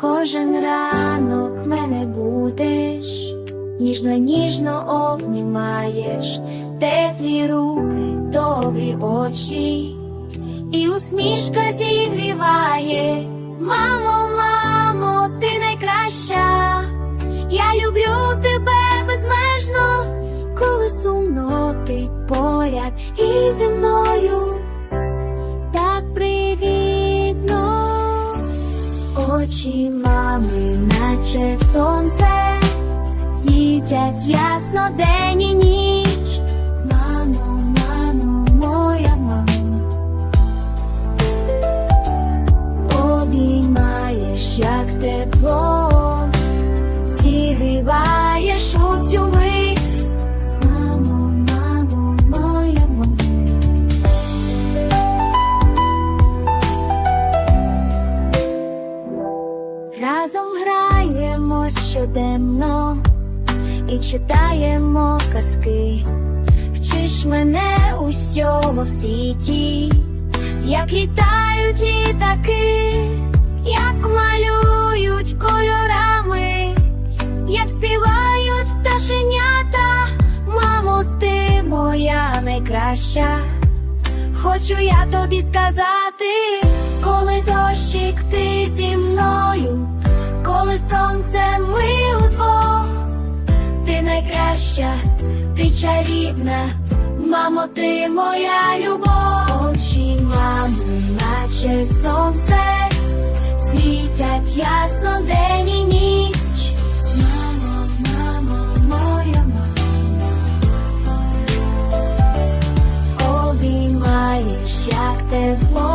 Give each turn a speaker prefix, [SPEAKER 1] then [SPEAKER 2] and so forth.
[SPEAKER 1] Кожен ранок мене будеш, ніжно ніжно обнімаєш, теплі руки, добрі очі, і усмішка зігріває. Мамо, мамо, ти найкраща. Я люблю тебе безмежно, коли сумно ти поряд і зі мною Очі мами, наче сонце, світять ясно день і ніч. Мамо, мамо, моя мамо, обіймаєш, як тепло, зігріваєш у цю щоденно і читаємо казки. Вчиш мене усього в світі, як літають літаки, як малюють кольорами, як співають пташенята. Мамо, ти моя найкраща. Хочу я тобі сказати, коли чарівна, мамо, ти моя любов, очі мами, наче сонце, світять ясно день і ніч. Мамо, мамо, моя мамо. обіймаєш, як тепло,